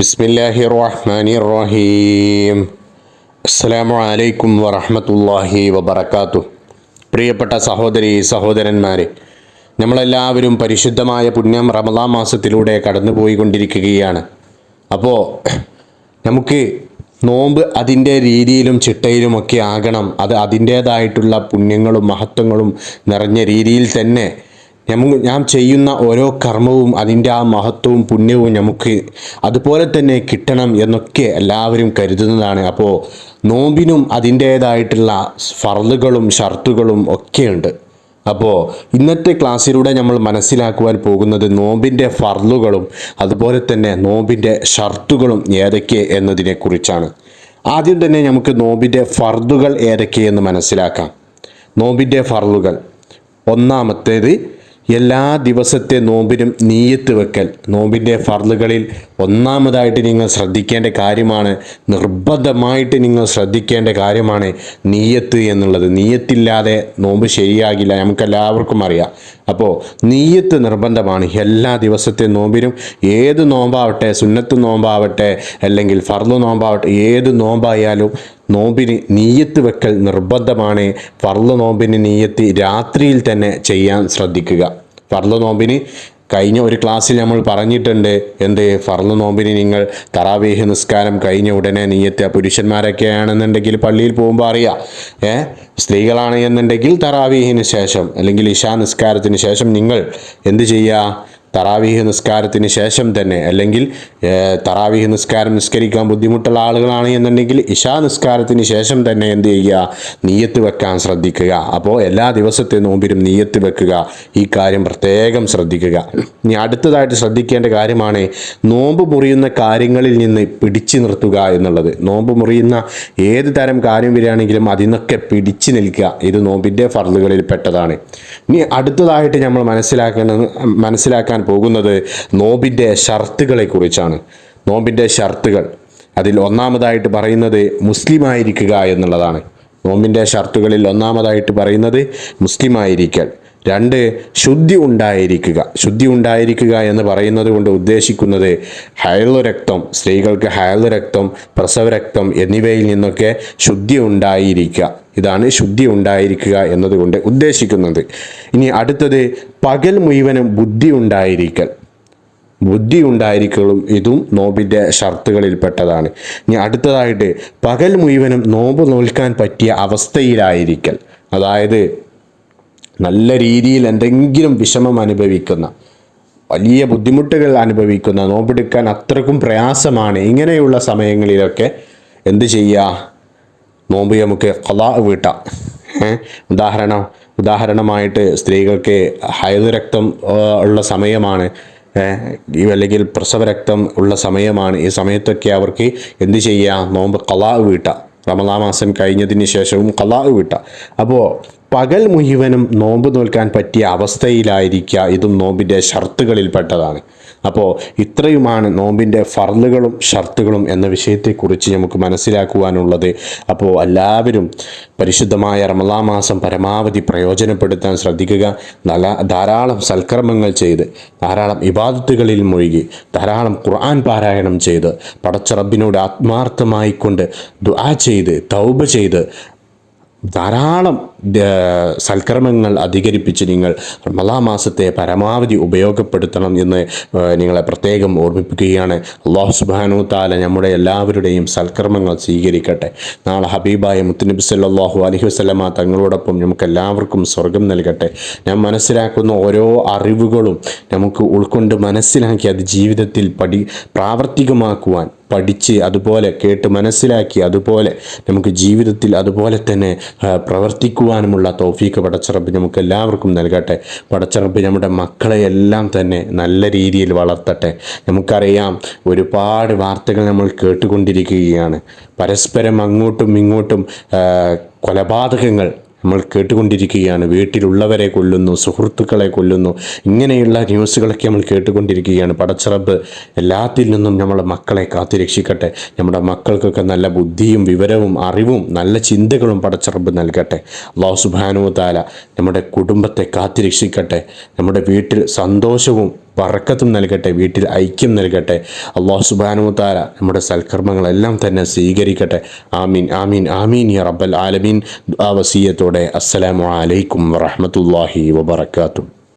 ബിസ്മില്ലാഹി റഹ്മാനി റഹീം അസ്സലാമു അലൈക്കും വറഹ്മത്തുള്ളാഹി വബറകാത്തു പ്രിയപ്പെട്ട സഹോദരി സഹോദരന്മാരെ നമ്മളെല്ലാവരും പരിശുദ്ധമായ പുണ്യം റമദാ മാസത്തിലൂടെ കടന്നുപോയിക്കൊണ്ടിരിക്കുകയാണ്. അപ്പോൾ നമുക്ക് നോമ്പ് അതിന്റെ രീതിയിലും ചിട്ടയിലുമൊക്കെ ആകണം. അത് അതിന്റേതായിട്ടുള്ള പുണ്യങ്ങളും മഹത്വങ്ങളും നിറഞ്ഞ രീതിയിൽ തന്നെ നമുക്ക് ഞാൻ ചെയ്യുന്ന ഓരോ കർമ്മവും അതിന്റെ ആ മഹത്വവും പുണ്യവും നമുക്ക് അതുപോലെ തന്നെ കിട്ടണം എന്നൊക്കെ എല്ലാവരും കരുതുന്നതാണ്. അപ്പോൾ നോമ്പിനും അതിന്റേതായിട്ടുള്ള ഫറലുകളും ഷർത്തുകളും ഒക്കെയുണ്ട്. അപ്പോൾ ഇന്നത്തെ ക്ലാസ്സിലൂടെ നമ്മൾ മനസ്സിലാക്കുവാൻ പോകുന്നത് നോമ്പിന്റെ ഫർളുകളും അതുപോലെ തന്നെ നോമ്പിന്റെ ഷർത്തുകളും ഏതൊക്കെ എന്നതിനെക്കുറിച്ചാണ്. ആദ്യം തന്നെ നമുക്ക് നോമ്പിന്റെ ഫർദുകൾ ഏതൊക്കെയെന്ന് മനസ്സിലാക്കാം. നോമ്പിന്റെ ഫർളുകൾ ഒന്നാമത്തേത് എല്ലാ ദിവസത്തെ നോമ്പിനും നീയത്ത് വെക്കൽ. നോമ്പിന്റെ ഫർളുകളിൽ ഒന്നാമതായിട്ട് നിങ്ങൾ ശ്രദ്ധിക്കേണ്ട കാര്യമാണ് നിർബന്ധമായിട്ട് നിങ്ങൾ ശ്രദ്ധിക്കേണ്ട കാര്യമാണ് നീയത്ത് എന്നുള്ളത്. നീയത്തില്ലാതെ നോമ്പ് ശരിയാകില്ല നമുക്കെല്ലാവർക്കും അറിയാം. അപ്പോൾ നീയത്ത് നിർബന്ധമാണ്. എല്ലാ ദിവസത്തെ നോമ്പിനും ഏത് നോമ്പാവട്ടെ സുന്നത്ത് നോമ്പാവട്ടെ അല്ലെങ്കിൽ ഫർൾ നോമ്പാവട്ടെ ഏത് നോമ്പായാലും നോമ്പിന് നീയത്ത് വെക്കൽ നിർബന്ധമാണ്. ഫർൾ നോമ്പിന് നീയത്ത് രാത്രിയിൽ തന്നെ ചെയ്യാൻ ശ്രദ്ധിക്കുക. ഫർൾ നോമ്പിന് കഴിഞ്ഞ ഒരു ക്ലാസ്സിൽ നമ്മൾ പറഞ്ഞിട്ടുണ്ട്. എന്ത്? ഫർൾ നോമ്പിന് നിങ്ങൾ തറാവേഹ് നിസ്കാരം കഴിഞ്ഞ ഉടനെ നീയത്ത്. പുരുഷന്മാരൊക്കെ ആണെന്നുണ്ടെങ്കിൽ പള്ളിയിൽ പോകുമ്പോൾ അറിയാം. ഏ? സ്ത്രീകളാണ് എന്നുണ്ടെങ്കിൽ തറാവേഹിന് ശേഷം അല്ലെങ്കിൽ ഇഷാ നിസ്കാരത്തിന് ശേഷം നിങ്ങൾ എന്ത് ചെയ്യുക? തറാവീഹ് നിസ്കാരത്തിന് ശേഷം തന്നെ അല്ലെങ്കിൽ തറാവീഹ് നിസ്കാരം നിസ്കരിക്കാൻ ബുദ്ധിമുട്ടുള്ള ആളുകളാണ് എന്നുണ്ടെങ്കിൽ ഇഷാ നിസ്കാരത്തിന് ശേഷം തന്നെ എന്ത് ചെയ്യുക? നീയത്ത് വെക്കാൻ ശ്രദ്ധിക്കുക. അപ്പോൾ എല്ലാ ദിവസത്തെ നോമ്പിലും നീയത്ത് വെക്കുക. ഈ കാര്യം പ്രത്യേകം ശ്രദ്ധിക്കുക. ഇനി അടുത്തതായിട്ട് ശ്രദ്ധിക്കേണ്ട കാര്യമാണ് നോമ്പ് മുറിയുന്ന കാര്യങ്ങളിൽ നിന്ന് പിടിച്ചു നിർത്തുക എന്നുള്ളത്. നോമ്പ് മുറിയുന്ന ഏത് തരം കാര്യം വരികയാണെങ്കിലും അതിൽ നിന്നൊക്കെ പിടിച്ചു നിൽക്കുക. ഇത് നോമ്പിന്റെ ഫർദുകളിൽ പെട്ടതാണ് ഇനി അടുത്തതായിട്ട് നമ്മൾ മനസ്സിലാക്കേണ്ടത് മനസ്സിലാക്കാൻ പോകുന്നത് നോമ്പിന്റെ ഷർത്തുകളെ കുറിച്ചാണ് നോമ്പിന്റെ ഷർത്തുകൾ. അതിൽ ഒന്നാമതായിട്ട് പറയുന്നത് മുസ്ലിമായിരിക്കുക എന്നുള്ളതാണ്. നോമ്പിന്റെ ഷർത്തുകളിൽ ഒന്നാമതായിട്ട് പറയുന്നത് മുസ്ലിമായിരിക്കൽ. രണ്ട് ശുദ്ധി ഉണ്ടായിരിക്കുക. ശുദ്ധി ഉണ്ടായിരിക്കുക എന്ന് പറയുന്നത് കൊണ്ട് ഉദ്ദേശിക്കുന്നത് രക്തം സ്ത്രീകൾക്ക് രക്തം പ്രസവരക്തം എന്നിവയിൽ നിന്നൊക്കെ ശുദ്ധി ഉണ്ടായിരിക്കുക. ഇതാണ് ശുദ്ധി ഉണ്ടായിരിക്കുക എന്നതുകൊണ്ട് ഉദ്ദേശിക്കുന്നത്. ഇനി അടുത്തത് പകൽ മുഴുവനും ബുദ്ധി ഉണ്ടായിരിക്കൽ. ബുദ്ധി ഉണ്ടായിരിക്കലും ഇതും നോമ്പിന്റെ ഷർത്തുകളിൽപ്പെട്ടതാണ്. ഇനി അടുത്തതായിട്ട് പകൽ മുഴുവനും നോമ്പ് നോൽക്കാൻ പറ്റിയ അവസ്ഥയിലായിരിക്കൽ. അതായത് നല്ല രീതിയിൽ എന്തെങ്കിലും വിഷമം അനുഭവിക്കുന്ന വലിയ ബുദ്ധിമുട്ടുകൾ അനുഭവിക്കുന്ന നോമ്പെടുക്കാൻ അത്രക്കും പ്രയാസമാണ് ഇങ്ങനെയുള്ള സമയങ്ങളിലൊക്കെ എന്ത് ചെയ്യുക? നോമ്പ് നമുക്ക് കൊല വീട്ടാം. ഉദാഹരണം ഉദാഹരണമായിട്ട് സ്ത്രീകൾക്ക് ഹൈദ് രക്തം ഉള്ള സമയമാണ്. ഈ അല്ലെങ്കിൽ പ്രസവരക്തം ഉള്ള സമയമാണ്. ഈ സമയത്തൊക്കെ അവർക്ക് എന്ത് ചെയ്യുക? നോമ്പ് കലാ വീട്ടുക റമദാ മാസം കഴിഞ്ഞതിന് ശേഷവും കലാ വീട്ടുക അപ്പോൾ പകൽ മുഴുവനും നോമ്പ് നോൽക്കാൻ പറ്റിയ അവസ്ഥയിലായിരിക്കുക ഇതും നോമ്പിന്റെ ഷർത്തുകളിൽപ്പെട്ടതാണ്. അപ്പോൾ ഇത്രയുമാണ് നോമ്പിന്റെ ഫർലുകളും ഷർത്തുകളും എന്ന വിഷയത്തെക്കുറിച്ച് നമുക്ക് മനസ്സിലാക്കുവാനുള്ളത്. അപ്പോൾ എല്ലാവരും പരിശുദ്ധമായ റമലാ മാസം പരമാവധി പ്രയോജനപ്പെടുത്താൻ ശ്രദ്ധിക്കുക. നല്ല ധാരാളം സൽക്കർമ്മങ്ങൾ ചെയ്ത് ധാരാളം ഇബാദത്തുകളിൽ മുഴുകി ധാരാളം ഖുർആൻ പാരായണം ചെയ്ത് പടച്ചറബിനോട് ആത്മാർത്ഥമായിക്കൊണ്ട് ദുആ ചെയ്ത് തൗബ ചെയ്ത് ധാരാളം സൽക്കർമ്മങ്ങൾ അധികരിപ്പിച്ച് നിങ്ങൾ റമദാ മാസത്തെ പരമാവധി ഉപയോഗപ്പെടുത്തണം എന്ന് നിങ്ങളെ പ്രത്യേകം ഓർമ്മിപ്പിക്കുകയാണ്. അള്ളാഹു സുബാനു താല നമ്മുടെ എല്ലാവരുടെയും സൽക്കർമ്മങ്ങൾ സ്വീകരിക്കട്ടെ. നാളെ ഹബീബായ മുത്തുനബി സല്ലാഹു അലഹി വസ്ലമ തങ്ങളോടൊപ്പം നമുക്ക് എല്ലാവർക്കും സ്വർഗം നൽകട്ടെ. ഞാൻ മനസ്സിലാക്കുന്ന ഓരോ അറിവുകളും നമുക്ക് ഉൾക്കൊണ്ട് മനസ്സിലാക്കി അത് ജീവിതത്തിൽ പടി പ്രാവർത്തികമാക്കുവാൻ പഠിച്ച് അതുപോലെ കേട്ട് മനസ്സിലാക്കി അതുപോലെ നമുക്ക് ജീവിതത്തിൽ അതുപോലെ തന്നെ പ്രവർത്തിക്കുവാനുമുള്ള തോഫീക്ക് പടച്ചറബ് നമുക്ക് എല്ലാവർക്കും നൽകട്ടെ. പടച്ചറബ് നമ്മുടെ മക്കളെ എല്ലാം തന്നെ നല്ല രീതിയിൽ വളർത്തട്ടെ. നമുക്കറിയാം ഒരുപാട് വാർത്തകൾ നമ്മൾ കേട്ടുകൊണ്ടിരിക്കുകയാണ്. പരസ്പരം അങ്ങോട്ടും ഇങ്ങോട്ടും കൊലപാതകങ്ങൾ നമ്മൾ കേട്ടുകൊണ്ടിരിക്കുകയാണ്. വീട്ടിലുള്ളവരെ കൊല്ലുന്നു സുഹൃത്തുക്കളെ കൊല്ലുന്നു. ഇങ്ങനെയുള്ള ന്യൂസുകളൊക്കെ നമ്മൾ കേട്ടുകൊണ്ടിരിക്കുകയാണ്. പടച്ചിറബ് എല്ലാത്തിൽ നിന്നും നമ്മളെ മക്കളെ കാത്തുരക്ഷിക്കട്ടെ നമ്മുടെ മക്കൾക്കൊക്കെ നല്ല ബുദ്ധിയും വിവരവും അറിവും നല്ല ചിന്തകളും പടച്ചിറബ് നൽകട്ടെ. അള്ളാഹു സുബാനു താല നമ്മുടെ കുടുംബത്തെ കാത്തുരക്ഷിക്കട്ടെ നമ്മുടെ വീട്ടിൽ സന്തോഷവും വറക്കത്തും നൽകട്ടെ വീട്ടിൽ ഐക്യം നൽകട്ടെ. അള്ളാഹു സുബാനുത്താല നമ്മുടെ സൽക്കർമ്മങ്ങളെല്ലാം തന്നെ സ്വീകരിക്കട്ടെ. ആമീൻ ആമീൻ ആമീൻ യ റബ്ബൽ ആലമീൻ. ആ വസീയത്തോടെ അസ്സലാമു അലൈക്കും വറഹമത്തല്ലാഹി വബർക്കാത്തു